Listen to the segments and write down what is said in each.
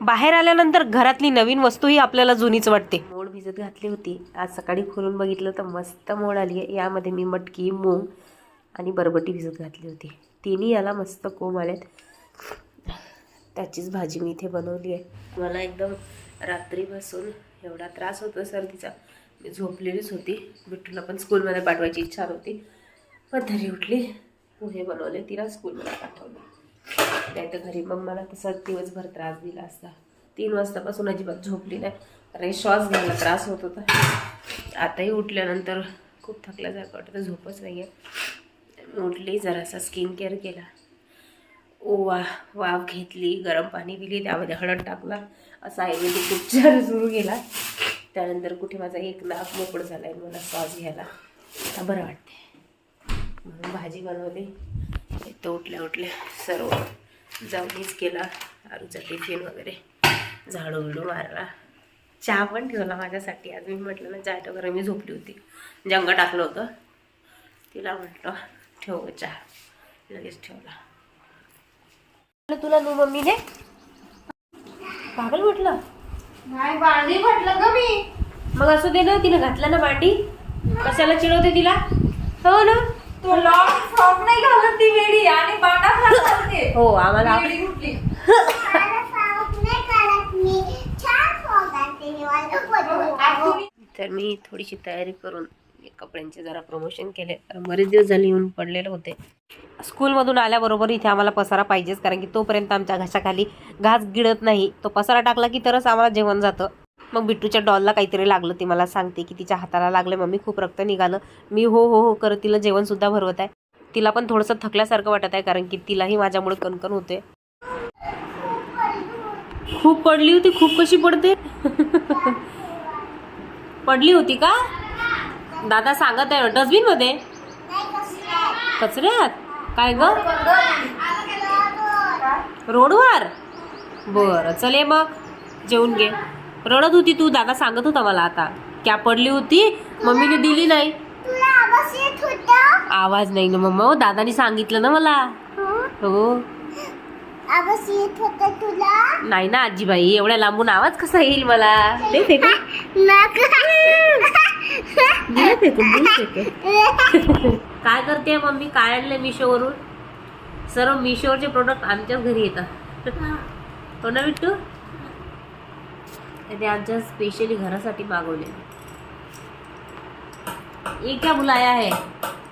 बाहेर आल्यानंतर घरातली नवीन वस्तूही आपल्याला जुनीच वाटते. मोड भिजत घातली होती. आज सकाळी खोलून बघितलं तर मस्त मोड आली आहे. यामध्ये मी मटकी मूग आणि बरबटी भिजत घातली होती. तिन्ही याला मस्त कोंब आलेत. त्याचीच भाजी मी इथे बनवली आहे. मला एकदम रात्रीपासून एवढा त्रास होतो सर्दीचा. मी झोपलेलीच होती. बिट्टूला पण स्कूलमध्ये पाठवायची इच्छा नव्हती. पण तरी उठली. पोहे बनवले. तिला स्कूलमध्ये पाठवलं. नाही तर घरी. मग मला तसा दिवसभर त्रास दिला असता. तीन वाजतापासून अजिबात झोपली नाही. कारण श्वास घ्यायला त्रास होत होता. आताही उठल्यानंतर खूप थकल्यासारखं वाटतं. झोपच नाही आहे उठली जरासा स्किन केअर केला. ओवा वाफ घेतली गरम पाणी पिली त्यामध्ये हळद टाकला. असा आयुर्वेदिक उपचार सुरू केला. त्यानंतर कुठे माझा एक नाक मोकळं झाला आहे मला श्वास घ्यायला. आता बरं वाटते म्हणून भाजी बनवली. तो उठल्या उठल्या सर्व जाऊनीच केला. आरूचा टिफिन वगैरे झाडू बिडू मारला. चहा पण ठेवला माझ्यासाठी. आज मी म्हटलं ना चहा वगैरे मी झोपली होती. जंग टाकलं होतं. तिला म्हटलं ठेव चहा. लगेच ठेवला. तुला नू मम्मीने? पागल म्हटलं? नाही म्हटलं ग मी. मग असं दे ना तिने घातलं ना मांडी कशाला चिडवते तिला? हो ना? तो लॉंग फ्रॉक नाही घालत ती वेडी आणि बाटा फ्रॉक घालते हो आम्हाला वेडी कुठली तर मी थोडीशी तयारी करून कपड्यांचे जरा प्रमोशन केले. कारण बरेच दिवस झाले येऊन पडलेले होते. स्कूलमधून आल्याबरोबर इथे आम्हाला पसारा पाहिजेच कारण की तोपर्यंत आमच्या घशाखाली घास गिळत नाही. तो पसारा टाकला की तरच आम्हाला जेवण जातं. मग बिट्टूच्या डॉलला काहीतरी लागलं ती मला सांगते की तिच्या हाताला लागलं मम्मी खूप रक्त निघालं. मी हो हो हो करत तिला जेवणसुद्धा भरवत आहे. तिला पण थोडंसं थकल्यासारखं वाटत आहे कारण की तिलाही माझ्यामुळे कणकण होते खूप पडली होती खूप कशी पडते? पडली होती का? दादा सांगत आहे डस्टबिनमध्ये? कचऱ्यात? काय ग? रोडवर? बर चले मग. जेवून घे. रडत होती तू दादा सांगत होता मला आता. क्या पडली होती? मम्मीने दिली नाही. आवाज नाही ना मम्मा दादानी सांगितलं ना मला. हो? आवाज येत होता तुला? नाही ना आजीबाई एवढ्या लांबून आवाज कसा येईल मला? ते काय करते मम्मी? काय आणलंय मिशोवरून? सर्व मिशोवरचे प्रोडक्ट आमच्याच घरी येतात. हो ना बिट्टू ते आमच्या स्पेशली घरासाठी मागवले. ये क्या बुलाया है?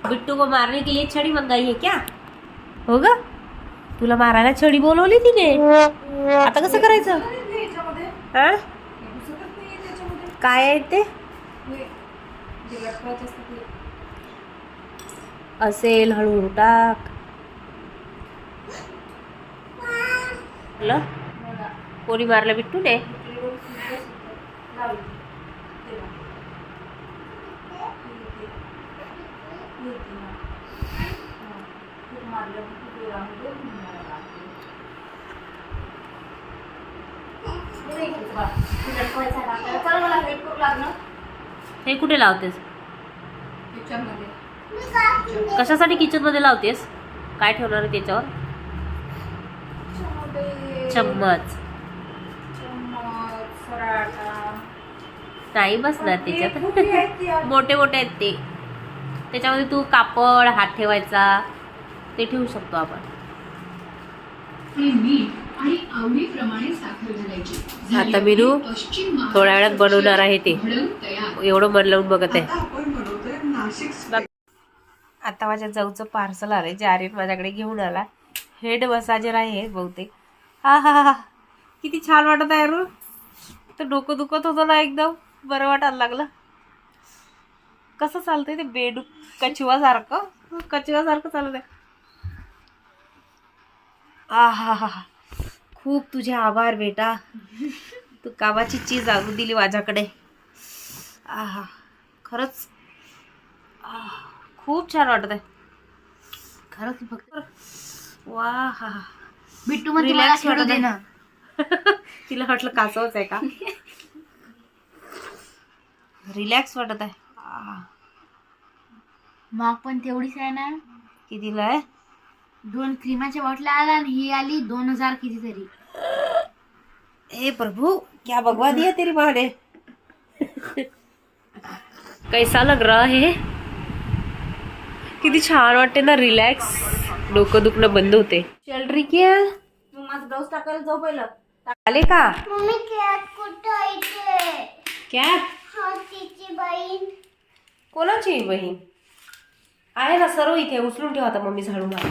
बिट्टू को मारने के लिए छड़ी मंगाई है क्या? हो ग? तुला मारायला छडी बोलवली तिने? आता कसं करायचं? हा? काय आहे ते? असेल हळूहळू टाक. कोणी मारलं बिट्टूने? सुद्धा सुद्धा लावली. खूप मारलं खूप वेळामध्ये. हे कुठे लावतेस कशासाठी किचनमध्ये लावतेस काय ठेवणार आहे त्याच्यावर चम्मच, नाही बसणार त्याच्यात? मोठे मोठे आहेत ते. त्याच्यामध्ये तू कापड हात ठेवायचा ते ठेवू शकतो आपण. आता मीनू थोड्या वेळात बनवणार आहे ते. एवढं मन लावून बघत आहे. आता माझ्या जाऊचं पार्सल आलंय. जे आर्यन माझ्याकडे घेऊन आला. हेड मसाजर आहे बहुतेक. हा हा हा किती छान वाटत आहे रू तर डोकं दुखत होतं ना एकदम. बरं वाटायला लागलं. कसं चालतंय ते बेडूक कचुवासारखं कचुवासारखं चालत आहे आ हा हा हा खूप तुझे आभार बेटा. तू कामाची चीज आणून दिली माझ्याकडे. आ हा खरंच? आह, खूप छान वाटत आहे. खरंच फक्त वा हा हा. बिट्टू मग खेळू वाटत. ना. तिला वाटलं कासवच आहे का? रिलॅक्स वाटत आहे. मग पण तेवढीच आहे ना. कितीला आहे? दोन क्रीमाच्या बॉटल्या आला आणि ही आली दोन हजार कितीतरी. हे हे प्रभु क्या भगवा दिया तेरी माँ ने कैसा लग रहा है? किती छान वाटते ना रिलॅक्स डोकं दुखणं बंद होते. चल रही क्या तू माझं ब्लाऊज टाकायला जाऊ पहिलं. आले का? मम्मी कॅट कुठं कॅप कोणाची बहीण? आहे ना सर्व इथे उचलून ठेवा आता मम्मी झाडू मार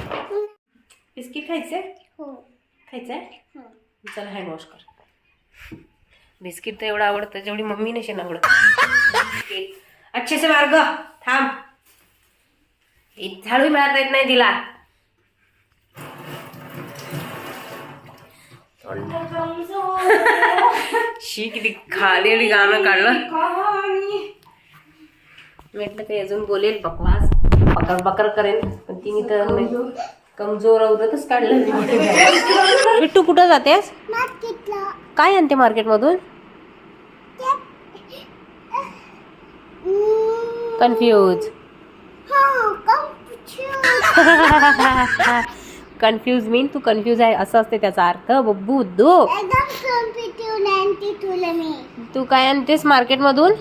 बिस्किट खायचे? हो. खायचंय चल हँड वॉश कर. बिस्किट तर एवढं आवडतं जेवढी मम्मी नसेल आवडत. बिस्किट. अच्छे से मार्ग थांब. हे झाडू मारता येत नाही तिला. शी किती खाली गाणं काढलं. म्हटलं ते अजून बोलेल बकवास बकर बकर करेल पण तिने तर. कमजोर. औरतच काढलं बिट्टू कुठं जातेस? मार्केटला. काय आणते मार्केटमधून? कन्फ्यूज हा कन्फ्यूज मीन तू कन्फ्यूज आहे असं असते त्याचा अर्थ. बब्बू दो एकदम कम्प्युटर आणते तुला मी. तू काय आणतेस मार्केटमधून?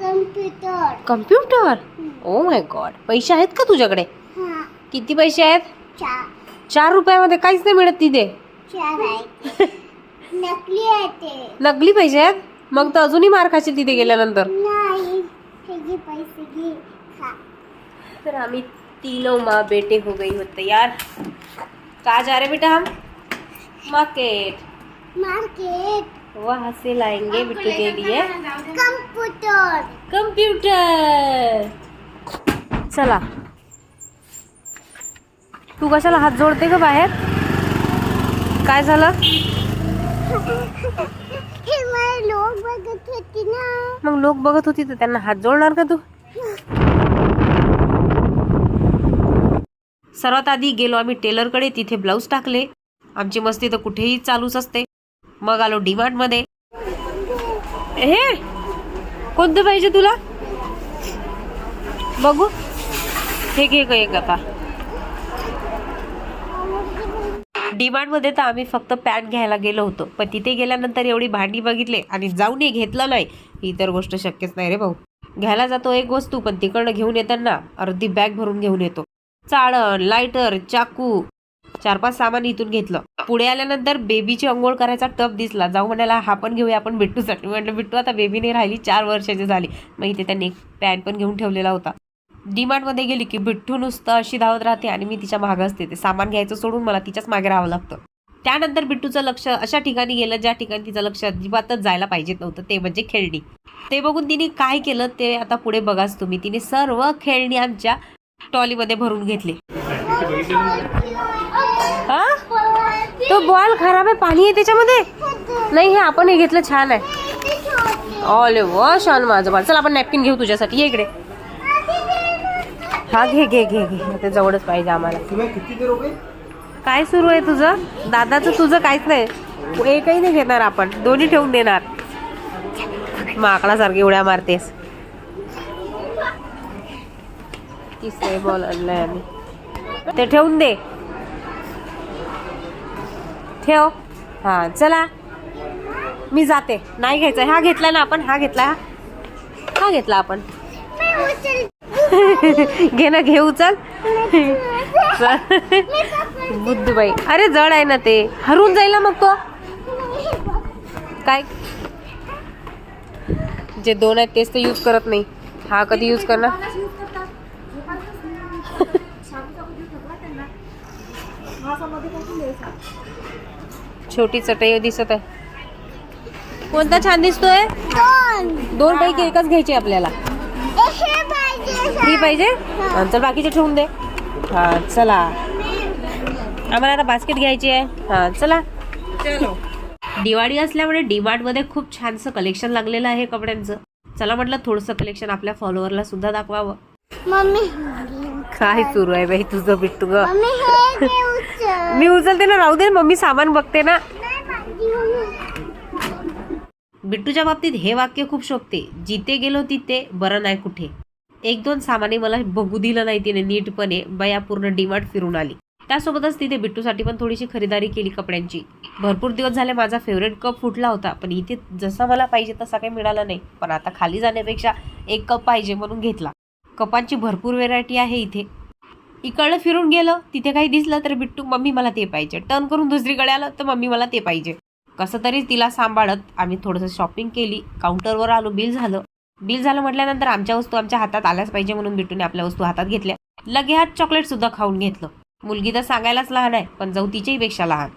Computer. Computer? Oh my God पैसे आहेत का तुझ्याकडे? हा. किती पैसे आहेत? चार. चार रुपयामध्ये काहीच नाही मिळत तिथे. चार आहे नकली आहे ते. नकली पैसे आहेत? मग तर अजूनही मार खाशील तिथे गेल्यानंतर. नाही. हे घे पैसे घे. खा. फिर हमें तीनों माँ बेटे हो गई हो तैयार. कहाँ जा रहे बेटा हम? मार्केट. मार्केट. वहाँ से लाएंगे बिट्टू के लिए। कम्प्युटर कम्प्युटर चला। तू कशाला हात जोडते का बाहेर? काय झालं? हे लोक बघत होती ना. मग लोक बघत होती तर त्यांना हात जोडणार का तू? सर्वात आधी गेलो आम्ही टेलरकडे तिथे ब्लाऊज टाकले. आमची मस्ती तर कुठेही चालूच असते. मग आलो डीमार्टमध्ये हे? कोणतं पाहिजे तुला? बघू. हे घे ग एक आता. डीमार्टमध्ये तर आम्ही फक्त पॅन्ट घ्यायला गेलो होतो. पण तिथे गेल्यानंतर एवढी भांडी बघितले आणि जाऊनही घेतलं नाही. ही तर गोष्ट शक्यच नाही रे भाऊ. घ्यायला जातो एक वस्तू पण तिकडनं घेऊन येताना अर्धी बॅग भरून घेऊन येतो. चाळण लायटर चाकू चार पाच सामान इथून घेतलं. पुढे आल्यानंतर बेबीची अंघोळ करायचा टप दिसला. जाऊ म्हणाला हा पण घेऊया आपण बिट्टूसाठी. म्हटलं बिट्टू आता बेबीने राहिली चार वर्षाची झाली. मग इथे त्यांनी एक पॅन्ट पण घेऊन ठेवलेला होता. डीमार्टमध्ये गेली की बिट्टू नुसतं अशी धावत राहते आणि मी तिच्या मागं असते. ते सामान घ्यायचं सोडून मला तिच्याच मागे राहावं लागतं. त्यानंतर बिट्टूचं लक्ष अशा ठिकाणी गेलं ज्या ठिकाणी तिचं लक्ष अजिबातच जायला पाहिजे नव्हतं. ते म्हणजे खेळणी. ते बघून तिने काय केलं ते आता पुढे बघाच तुम्ही. तिने सर्व खेळणी आमच्या ट्रॉलीमध्ये भरून घेतले. हा? तो बॉल खराब आहे पाणी आहे त्याच्यामध्ये? नाही हे आपण हे घेतलं छान आहे. ऑल व छान माझं बाळ चल आपण नॅपकिन घेऊ तुझ्यासाठी. ये इकडे. हा घे घे घे घे. ते जवळच पाहिजे आम्हाला. काय सुरू आहे तुझं? दादाचं तुझं काहीच नाही. एकही नाही घेणार आपण. दोन्ही ठेवून देणार. माकडासारखी उड्या मारतेस. तिसरे बॉल आणलाय आम्ही. ते ठेवून दे. ठेव. हा चला. मी जाते. नाही घ्यायचा. हा घेतला ना आपण? हा घेतला? हा हा घेतला आपण. घे ना घे उचल बुद्धबाई. अरे जड आहे ना ते. हरून जाईल ना मग तो. काय? जे दोन आहेत तेच तर यूज करत नाही. हा कधी यूज करणार? छोटी चटई दिसत आहे. कोणता छान दिसतोय? दोन. पैकी एकच घ्यायची आपल्याला. हे पाहिजे पाहिजे? चल बाकीचे ठेवून दे. हा चला. आम्हाला आता बास्केट घ्यायची आहे. हा चला. दिवाळी असल्यामुळे डीमार्टमध्ये खूप छानसं कलेक्शन लागलेलं आहे कपड्यांचं. चला म्हटलं थोडंसं कलेक्शन आपल्या फॉलोअरला सुद्धा दाखवावं. मम्मी. काय सुरू आहे बाई तुझं बिट्टू ग? हे मी उचलते ना राहू दे मम्मी सामान बघते ना. बिट्टूच्या बाबतीत हे वाक्य खूप शोभते. जिथे गेलो तिथे बरं नाही कुठे. एक दोन सामाने मला बघू दिलं नाही तिने नीटपणे. बया पूर्ण डीमार्ट फिरून आली. त्यासोबतच तिथे बिट्टूसाठी पण थोडीशी खरेदारी केली कपड्यांची. भरपूर दिवस झाले माझा फेवरेट कप फुटला होता. पण इथे जसा मला पाहिजे तसा काही मिळाला नाही. पण आता खाली जाण्यापेक्षा एक कप पाहिजे म्हणून घेतला. कपांची भरपूर व्हेरायटी आहे इथे. इकडलं फिरून गेलं तिथे काही दिसलं तर बिट्टू मम्मी मला ते पाहिजे. टर्न करून दुसरीकडे आलं तर मम्मी मला ते पाहिजे. कसं तरी तिला सांभाळत आम्ही थोडंसं शॉपिंग केली. काउंटरवर आलो बिल झालं. बिल झालं म्हटल्यानंतर आमच्या वस्तू आमच्या हातात आल्याच पाहिजे म्हणून बिट्टूने आपल्या वस्तू हातात घेतल्या. लगे हात चॉकलेट सुद्धा खाऊन घेतलं. मुलगी तर सांगायलाच लहान आहे पण जाऊ तिच्याही पेक्षा लहान.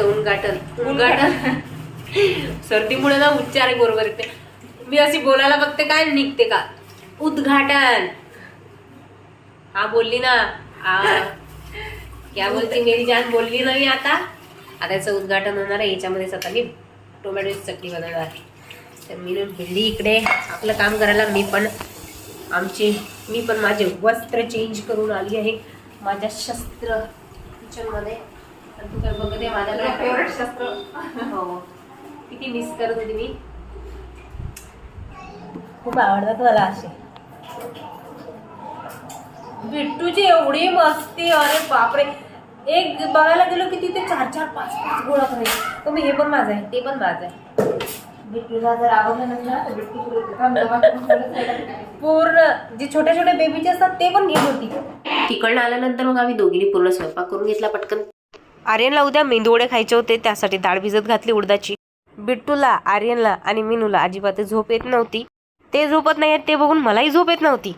उद्घाटन. उद्घाटन. सर्दीमुळे ना उच्चार बरोबर येते मी अशी बोलायला बघते काय निघते का? उद्घाटन. हा बोलली ना. हा. क्या बोलती मेरी जान बोलली ना मी आता. आता याचं उद्घाटन होणार आहे. याच्यामध्ये आता मी टोमॅटोची चटणी बनवणार आहे. तर मी भिल्ली इकडे. आपलं काम करायला मी पण आमचे मी पण माझे वस्त्र चेंज करून आली आहे. माझ्या शस्त्र किचनमध्ये तर तू काय बघते माझ्याकडे फेवरेट शस्त्र. हो. किती मिस करत होती मी. खूप आवडतात मला असे. बिट्टूची एवढी मस्ती अरे बापरे. एक बघायला गेलो की तिथे चार चार पाच पाच गोळा करायचे तर मी हे पण माझं आहे ते पण माझं आहे. बिट्टूला जर आवडलं नसलं ना तर बिट्टू पूर्ण जे छोट्या छोट्या बेबीचे असतात ते पण घेत होती. तिकडनं आल्यानंतर मग आम्ही दोघींनी पूर्ण स्वयंपाक करून घेतला पटकन. आर्यनला उद्या मेंदूवडे खायचे होते त्यासाठी डाळ भिजत घातली उडदाची. बिट्टूला आर्यनला आणि मिनूला अजिबात झोप येत नव्हती. ते झोपत नाही ते बघून मलाही झोप येत नव्हती.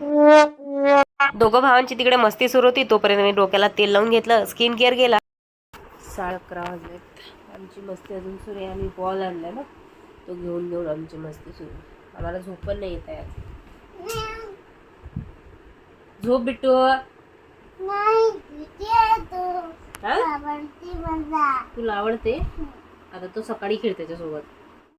दोघं भावांची तिकडे मस्ती सुरू होती तोपर्यंत मी डोक्याला तेल लावून घेतलं स्किन केअर केला. साडे अकरा वाजलेत. आमची मस्ती अजून सुरू आहे आम्ही बॉल आणलाय ना तो घेऊन घेऊन आमची मस्ती सुरू. आम्हाला झोप पण नाही येत आहे आज. झोप बिट्टू. हा? तुला आवडते? आता तो सकाळी खेळ त्याच्यासोबत.